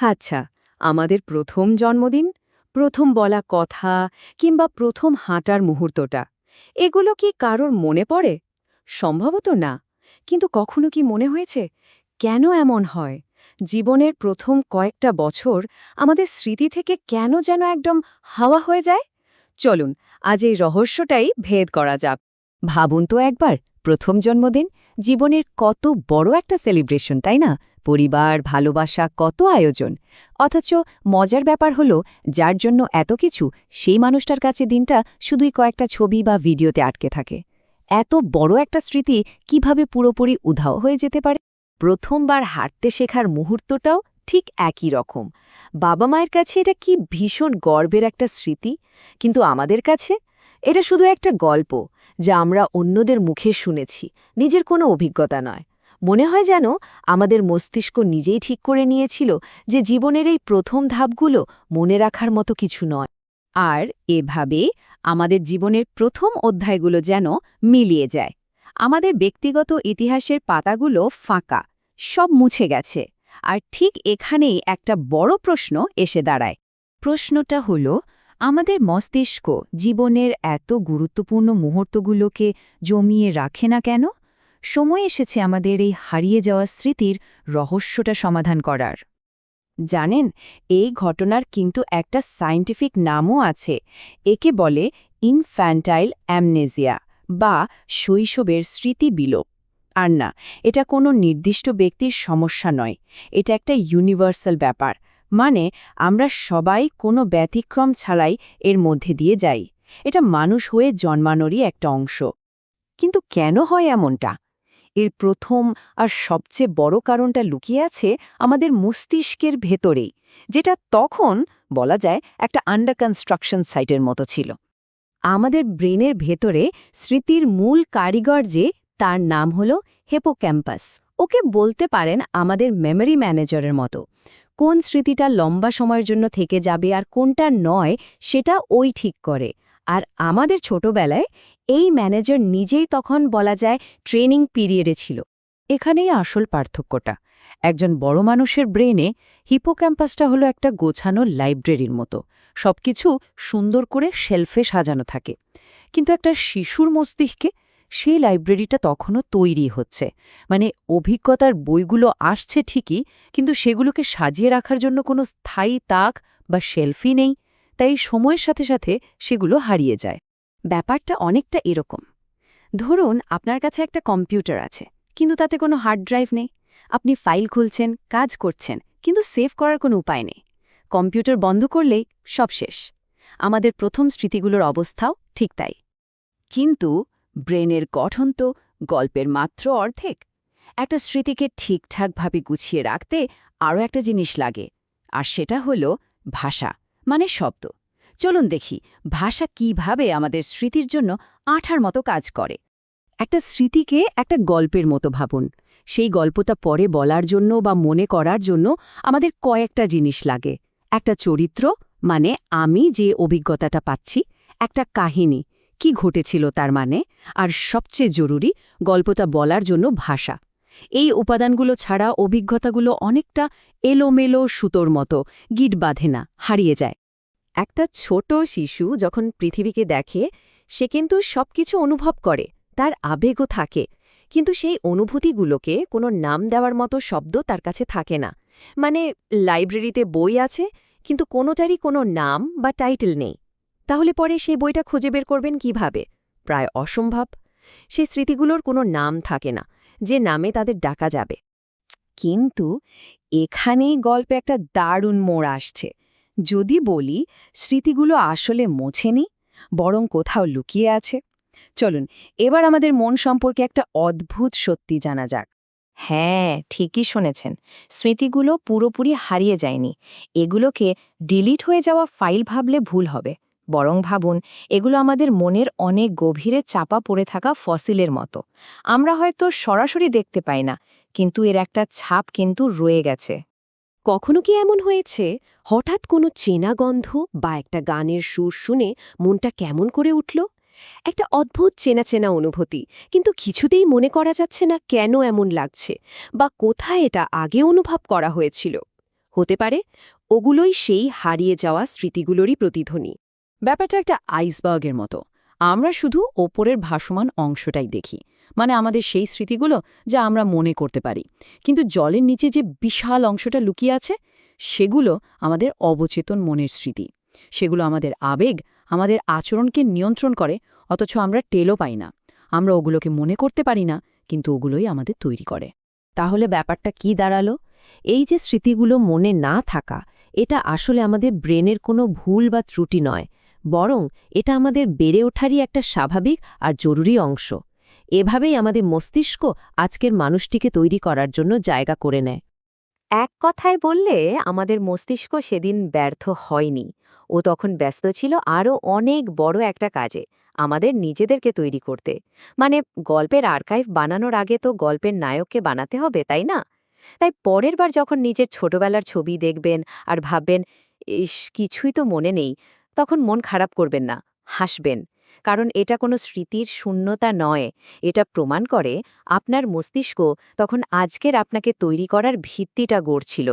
আচ্ছা আমাদের প্রথম জন্মদিন? প্রথম বলা কথা কিংবা প্রথম হাঁটার মুহূর্তটা? এগুলো কি কারোর মনে পড়ে? সম্ভবত না। কিন্তু কখনো কি মনে হয়েছে? কেন এমন হয়? জীবনের প্রথম কয়েকটা বছর আমাদের স্মৃতি থেকে কেন যেন একদম হাওয়া হয়ে যায়? চলুন, আজ এই রহস্যটাই ভেদ করা যাক। ভাবুন তো একবার। প্রথম জন্মদিন জীবনের কত বড় একটা সেলিব্রেশন তাই না? পরিবার, ভালোবাসা, কত আয়োজন। অথচ মজার ব্যাপার হলো, যার জন্য এত কিছু, সেই মানুষটার কাছে দিনটা শুধুই কয়েকটা ছবি বা ভিডিওতে আটকে থাকে। এত বড় একটা স্মৃতি কীভাবে পুরোপুরি উধাও হয়ে যেতে পারে? প্রথমবার হাঁটতে শেখার মুহূর্তটাও ঠিক একই রকম। বাবা মায়ের কাছে এটা কি ভীষণ গর্বের একটা স্মৃতি? কিন্তু আমাদের কাছে এটা শুধু একটা গল্প। যা আমরা অন্যদের মুখে শুনেছি, নিজের কোনো অভিজ্ঞতা নয়। মনে হয় যেন আমাদের মস্তিষ্ক নিজেই ঠিক করে নিয়েছিল যে জীবনের এই প্রথম ধাপগুলো মনে রাখার মতো কিছু নয়। আর এভাবে আমাদের জীবনের প্রথম অধ্যায়গুলো যেন মিলিয়ে যায়। আমাদের ব্যক্তিগত ইতিহাসের পাতাগুলো ফাঁকা, সব মুছে গেছে, আর ঠিক এখানেই একটা বড় প্রশ্ন এসে দাঁড়ায়। প্রশ্নটা হল আমাদের মস্তিষ্ক জীবনের এত গুরুত্বপূর্ণ মুহূর্তগুলোকে জমিয়ে রাখে না কেন? সময় এসেছে আমাদের এই হারিয়ে যাওয়া স্মৃতির রহস্যটা সমাধান করার। জানেন, এই ঘটনার কিন্তু একটা সায়েন্টিফিক নামও আছে, একে বলে ইনফ্যান্টাইল অ্যামনেজিয়া বা শৈশবের স্মৃতি বিলোপ। আর না, এটা কোনো নির্দিষ্ট ব্যক্তির সমস্যা নয়, এটা একটা ইউনিভার্সাল ব্যাপার মানে আমরা সবাই কোনো ব্যতিক্রম ছাড়াই এর মধ্যে দিয়ে যাই। এটা মানুষ হয়ে জন্মানোরই একটা অংশ। কিন্তু কেন হয় এমনটা? এর প্রথম আর সবচেয়ে বড় কারণটা লুকিয়ে আছে আমাদের মস্তিষ্কের ভেতরেই, যেটা তখন বলা যায় একটা আন্ডার কনস্ট্রাকশন সাইটের মতো ছিল। আমাদের ব্রেনের ভেতরে স্মৃতির মূল কারিগর যে, তার নাম হল হেপোক্যাম্পাস ওকে বলতে পারেন আমাদের মেমরি ম্যানেজারের মতো। কোন স্মৃতিটা লম্বা সময়ের জন্য থেকে যাবে আর কোনটা নয়, সেটা ওই ঠিক করে। আর আমাদের ছোটবেলায় এই ম্যানেজার নিজেই তখন বলা যায় ট্রেনিং পিরিয়ডে ছিল। এখানেই আসল পার্থক্যটা। একজন বড় মানুষের ব্রেনে হিপোক্যাম্পাসটা হলো একটা গোছানো লাইব্রেরির মতো। সবকিছু সুন্দর করে শেলফে সাজানো থাকে। কিন্তু একটা শিশুর মস্তিষ্কে সেই লাইব্রেরিটা তখনও তৈরি হচ্ছে। মানে অভিজ্ঞতার বইগুলো আসছে ঠিকই, কিন্তু সেগুলোকে সাজিয়ে রাখার জন্য কোনো স্থায়ী তাক বা শেলফই নেই, তাই সময়ের সাথে সাথে সেগুলো হারিয়ে যায়। ব্যাপারটা অনেকটা এরকম। ধরুন, আপনার কাছে একটা কম্পিউটার আছে, কিন্তু তাতে কোনো হার্ড ড্রাইভ নেই। আপনি ফাইল খুলছেন, কাজ করছেন, কিন্তু সেভ করার কোনো উপায় নেই। কম্পিউটার বন্ধ করলেই সব শেষ। আমাদের প্রথম স্মৃতিগুলোর অবস্থাও ঠিক তাই। কিন্তু ব্রেনের গঠন তো গল্পের মাত্র অর্ধেক। একটা স্মৃতিকে ঠিকঠাকভাবে গুছিয়ে রাখতে আরও একটা জিনিস লাগে, আর সেটা হল ভাষা মানে শব্দ। চলুন দেখি ভাষা কীভাবে আমাদের স্মৃতির জন্য আঠার মতো কাজ করে। একটা স্মৃতিকে একটা গল্পের মতো ভাবুন। সেই গল্পটা পরে বলার জন্য বা মনে করার জন্য আমাদের কয়েকটা জিনিস লাগে। একটা চরিত্র মানে আমি যে অভিজ্ঞতাটা পাচ্ছি, একটা কাহিনী কি ঘটেছিল তার মানে? আর সবচেয়ে জরুরি, গল্পটা বলার জন্য ভাষা। এই উপাদানগুলো ছাড়া অভিজ্ঞতাগুলো অনেকটা এলোমেলো সুতোর মতো, গিট বাঁধে না, হারিয়ে যায়। একটা ছোট শিশু যখন পৃথিবীকে দেখে, সে কিন্তু সবকিছু অনুভব করে, তার আবেগও থাকে। কিন্তু সেই অনুভূতিগুলোকে কোনো নাম দেওয়ার মতো শব্দ তার কাছে থাকে না। মানে লাইব্রেরিতে বই আছে, কিন্তু কোনোটারই কোনো নাম বা টাইটেল নেই। তাহলে পরে সেই বইটা খুঁজে বের করবেন কীভাবে? প্রায় অসম্ভব। সেই স্মৃতিগুলোর কোনো নাম থাকে না, যে নামে তাদের ডাকা যাবে। কিন্তু এখানেই গল্পে একটা দারুণ মোড় আসছে। যদি বলি, স্মৃতিগুলো আসলে মোছেনি বরং কোথাও লুকিয়ে আছে। চলুন, এবার আমাদের মন সম্পর্কে একটা অদ্ভুত সত্যি জানা যাক। হ্যাঁ ঠিকই শুনেছেন। স্মৃতিগুলো পুরোপুরি হারিয়ে যায়নি। এগুলোকে ডিলিট হয়ে যাওয়া ফাইল ভাবলে ভুল হবে। বরং ভাবুন, এগুলো আমাদের মনের অনেক গভীরে চাপা পড়ে থাকা ফসিলের মতো। আমরা হয়তো সরাসরি দেখতে পাই না, কিন্তু এর একটা ছাপ কিন্তু রয়ে গেছে। কখনো কি এমন হয়েছে? হঠাৎ কোনো চেনা গন্ধ বা একটা গানের সুর শুনে মনটা কেমন করে উঠল? একটা অদ্ভুত চেনা চেনা অনুভূতি, কিন্তু কিছুতেই মনে করা যাচ্ছে না কেন এমন লাগছে বা কোথায় এটা আগে অনুভব করা হয়েছিল। হতে পারে, ওগুলোই সেই হারিয়ে যাওয়া স্মৃতিগুলোরই প্রতিধ্বনি। ব্যাপারটা একটা আইসবার্গের মতো। আমরা শুধু ওপরের ভাসমান অংশটাই দেখি মানে আমাদের সেই স্মৃতিগুলো যা আমরা মনে করতে পারি। কিন্তু জলের নিচে যে বিশাল অংশটা লুকিয়ে আছে, সেগুলো আমাদের অবচেতন মনের স্মৃতি। সেগুলো আমাদের আবেগ, আমাদের আচরণকে নিয়ন্ত্রণ করে, অথচ আমরা টেলও পাই না। আমরা ওগুলোকে মনে করতে পারি না, কিন্তু ওগুলোই আমাদের তৈরি করে। তাহলে ব্যাপারটা কি দাঁড়াল? এই যে স্মৃতিগুলো মনে না থাকা, এটা আসলে আমাদের ব্রেনের কোনো ভুল বা ত্রুটি নয়। বরং এটা আমাদের বেড়ে ওঠারই একটা স্বাভাবিক আর জরুরি অংশ। এভাবেই আমাদের মস্তিষ্ক আজকের মানুষটিকে তৈরি করার জন্য জায়গা করে নেয়। এক কথায় বললে, আমাদের মস্তিষ্ক সেদিন ব্যর্থ হয়নি। ও তখন ব্যস্ত ছিল আরও অনেক বড় একটা কাজে, আমাদের নিজেদেরকে তৈরি করতে। মানে গল্পের আর্কাইভ বানানোর আগে তো গল্পের নায়ককে বানাতে হবে, তাই না? তাই পরের বার যখন নিজের ছোটবেলার ছবি দেখবেন আর ভাববেন, ইস, কিছুই তো মনে নেই। তখন মন খারাপ করবেন না, হাসবেন। কারণ এটা কোনো স্মৃতির শূন্যতা নয়। এটা প্রমাণ করে আপনার মস্তিষ্ক তখন আজকের আপনাকে তৈরি করার ভিত্তিটা গড়ছিল।